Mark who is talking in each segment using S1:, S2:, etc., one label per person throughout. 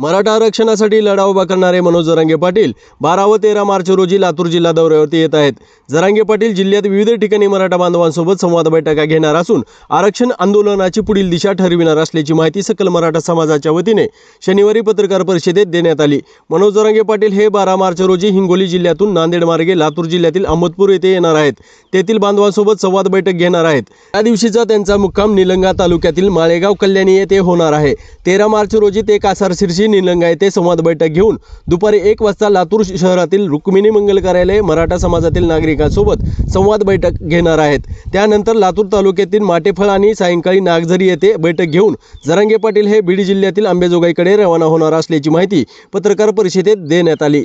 S1: मराठा आरक्षणासाठी लढा उभा करणारे मनोज जरांगे पाटील बारा व तेरा मार्च रोजी लातूर जिल्हा दौऱ्यावरती येत आहेत. जरांगे पाटील जिल्ह्यात विविध ठिकाणी मराठा बांधवांसोबत संवाद बैठका घेणार असून आरक्षण आंदोलनाची पुढील दिशा ठरविणार असल्याची माहिती सकल मराठा समाजाच्या वतीने शनिवारी पत्रकार परिषदेत देण्यात आली. मनोज जरांगे पाटील हे बारा मार्च रोजी हिंगोली जिल्ह्यातून नांदेड मार्गे लातूर जिल्ह्यातील अहमदपूर येथे येणार आहेत. तेथील बांधवांसोबत संवाद बैठक घेणार आहेत. त्या दिवशीचा त्यांचा मुक्काम निलंगा तालुक्यातील माळेगाव कल्याणी येथे होणार आहे. तेरा मार्च रोजी ते कासार शिरशी निलंगा येथे संवाद बैठक घेऊन दुपारी एक वाजता लातूर शहरातील रुक्मिणी मंगल कार्यालय मराठा समाजातील नागरिकांसोबत संवाद बैठक घेणार आहेत. त्यानंतर लातूर तालुक्यातील माटेफळ आणि सायंकाळी नागझरी येथे बैठक घेऊन जरांगे पाटील हे बीड जिल्ह्यातील आंबेजोगाईकडे रवाना होणार असल्याची माहिती पत्रकार परिषदेत देण्यात आली.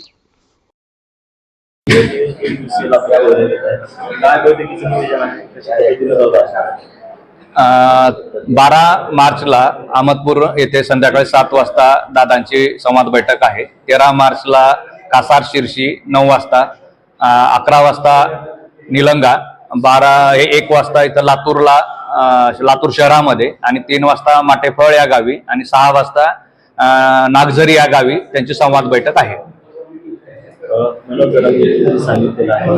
S2: काय
S3: बारा मार्चला अहमदपूर येथे संध्याकाळी सात वाजता दादांची संवाद बैठक आहे. तेरा मार्चला कासार शिर्शी नऊ वाजता अकरा वाजता निलंगा बारा हे एक वाजता इथं लातूरला लातूर शहरामध्ये आणि तीन वाजता माटेफळ या गावी आणि सहा वाजता नागझरी या गावी त्यांची संवाद बैठक आहे.
S2: सांगितलेलं आहे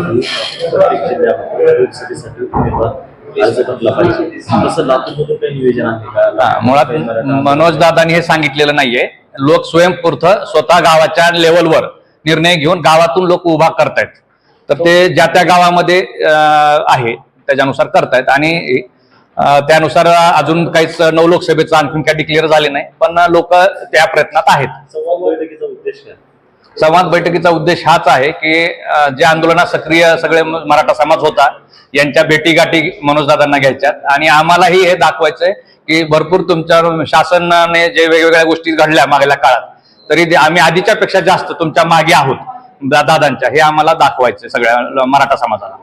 S2: की प्रत्येक जिल्ह्यामध्ये लोकसभेसाठी उमेदवार अर्ज करला पाहिजे? तसं लातूरमधून काही नियोजन आहे का?
S3: मुळात मनोज दादांनी हे सांगितलेलं नाहीये. लोक स्वयंस्फूर्त स्वतः गावाच्या लेवलवर निर्णय घेऊन गावातून लोक उभा करतायत. तर ते ज्या त्या गावामध्ये आहे त्याच्यानुसार करतायत. आणि त्यानुसार अजून काहीच नऊ लोकसभेचं आणखीन काय डिक्लेअर झाले नाही. पण लोक त्या प्रयत्नात आहेत.
S2: संवाद बैठकीचा उद्देश
S3: हाच आहे की जे आंदोलनात सक्रिय सगळे मराठा समाज होता यांच्या भेटीगाठी मनोजदादांना घ्यायच्यात. आणि आम्हालाही हे दाखवायचंय की भरपूर तुमच्या शासनाने जे वेगवेगळ्या गोष्टी घडल्या मागल्या काळात तरी आम्ही आधीच्या पेक्षा जास्त तुमच्या मागे आहोत दादांच्या हे आम्हाला दाखवायचंय सगळ्या मराठा समाजाला.